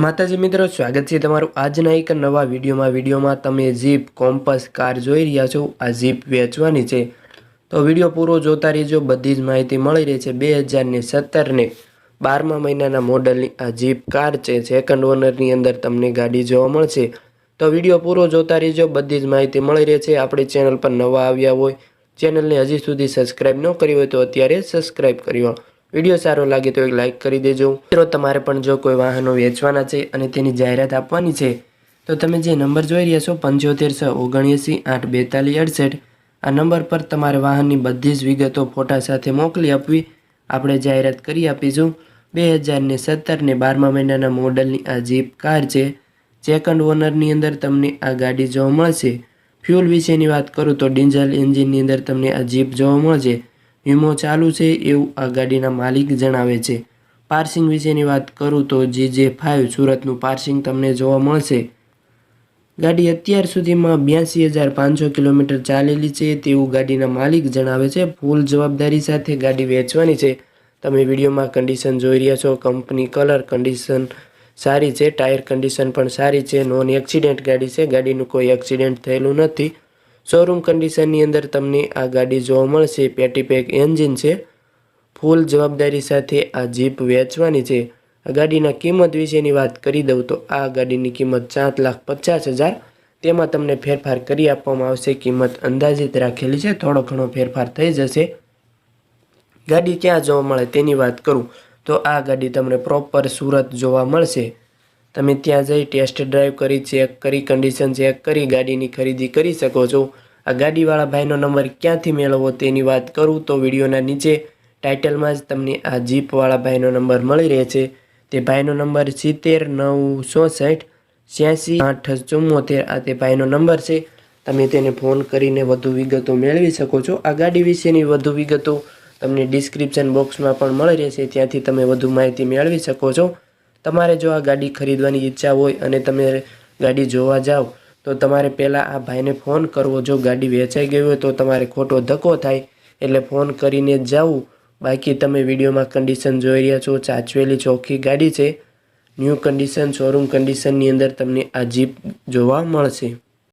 માતાજી મિત્રો, સ્વાગત છે તમારું આજના એક નવા વિડીયોમાં. વિડીયોમાં તમે જીપ કોમ્પસ કાર જોઈ રહ્યા છો. આ જીપ વેચવાની છે. તો વીડિયો પૂરો જોતા રહેજો. બધી જ માહિતી મળી રહી છે બે હજારને સત્તરને બારમા મહિનાના મોડલની આ જીપ કાર છે. સેકન્ડ ઓનરની અંદર તમને ગાડી જોવા મળશે. તો વીડિયો પૂરો જોતા રહેજો. બધી જ માહિતી મળી રહે છે આપણી ચેનલ પર નવા આવ્યા હોય, ચેનલને હજી સુધી સબસ્ક્રાઈબ ન કરી હોય તો અત્યારે સબસ્ક્રાઈબ કરી વીડિયો સારો લાગે તો એક લાઇક કરી દેજો. મિત્રો, તમારે પણ જો કોઈ વાહનો વેચવાના છે અને તેની જાહેરાત આપવાની છે, તો તમે જે નંબર જોઈ રહ્યા છો, પંચોતેર છ ઓગણએંસી આઠ બેતાલીસ અડસઠ, આ નંબર પર તમારે વાહનની બધી જ વિગતો ફોટા સાથે મોકલી આપવી. આપણે જાહેરાત કરી આપીશું. બે હજારને સત્તરને બારમા મહિનાના મોડલની આ જીપ કાર છે. સેકન્ડ ઓનરની અંદર તમને આ ગાડી જોવા મળશે. ફ્યુલ વિશેની વાત કરું તો ડીઝલ એન્જિનની અંદર તમને આ જીપ જોવા મળશે. વીમો ચાલુ છે એવું આ ગાડીના માલિક જણાવે છે. પાર્સિંગ વિશેની વાત કરું તો જે જે ફાઇવ સુરતનું પાર્સિંગ તમને જોવા મળશે. ગાડી અત્યાર સુધીમાં બ્યાસી હજાર પાંચસો કિલોમીટર ચાલેલી છે તેવું ગાડીના માલિક જણાવે છે. ફૂલ જવાબદારી સાથે ગાડી વેચવાની છે. તમે વિડીયોમાં કન્ડિશન જોઈ રહ્યા છો. કંપની કલર કન્ડિશન સારી છે. ટાયર કન્ડિશન પણ સારી છે. નોન એક્સિડન્ટ ગાડી છે. ગાડીનું કોઈ એક્સિડન્ટ થયેલું નથી. શોરૂમ કન્ડિશનની અંદર તમને આ ગાડી જોવા મળશે. પેટીપેક એન્જિન છે. ફૂલ જવાબદારી સાથે આ જીપ વેચવાની છે. આ ગાડીના કિંમત વિશેની વાત કરી દઉં તો આ ગાડીની કિંમત સાત લાખ પચાસ હજાર. તેમાં તમને ફેરફાર કરી આપવામાં આવશે. કિંમત અંદાજિત રાખેલી છે. થોડો ઘણો ફેરફાર થઈ જશે. ગાડી ક્યાં જોવા મળે તેની વાત કરું તો આ ગાડી તમને પ્રોપર સુરત જોવા મળશે. તમે ત્યાં જઈ ટેસ્ટ ડ્રાઈવ કરી ચેક કરી કન્ડિશન ચેક કરી, ગાડીની ખરીદી કરી શકો છો. આ ગાડીવાળા ભાઈનો નંબર ક્યાંથી મેળવવો તેની વાત કરું તો વિડીયોના નીચે ટાઇટલમાં જ તમને આ જીપવાળા ભાઈનો નંબર મળી રહે છે તે ભાઈનો નંબર સિત્તેર નવ ચોસઠ છ્યાસી આઠ ચુમ્મોતેર આ તે ભાઈનો નંબર છે. તમે તેને ફોન કરીને વધુ વિગતો મેળવી શકો છો. આ ગાડી વિશેની વધુ વિગતો તમને ડિસ્ક્રિપ્શન બોક્સમાં પણ મળી રહેશે. ત્યાંથી તમે વધુ માહિતી મેળવી શકો છો. તમારે જો આ ગાડી ખરીદવાની ઈચ્છા હોય અને તમે ગાડી જોવા જાઓ, તો તમારે પહેલાં આ ભાઈને ફોન કરવો. જો ગાડી વેચાઈ ગઈ હોય તો તમારે ખોટો ધક્કો થાય, એટલે ફોન કરીને જાવું બાકી તમે વિડીયોમાં કન્ડિશન જોઈ રહ્યા છો, ચાચવેલી ચોખ્ખી ગાડી છે. ન્યૂ કન્ડિશન શોરૂમ કન્ડિશનની અંદર તમને આ જીપ જોવા મળશે.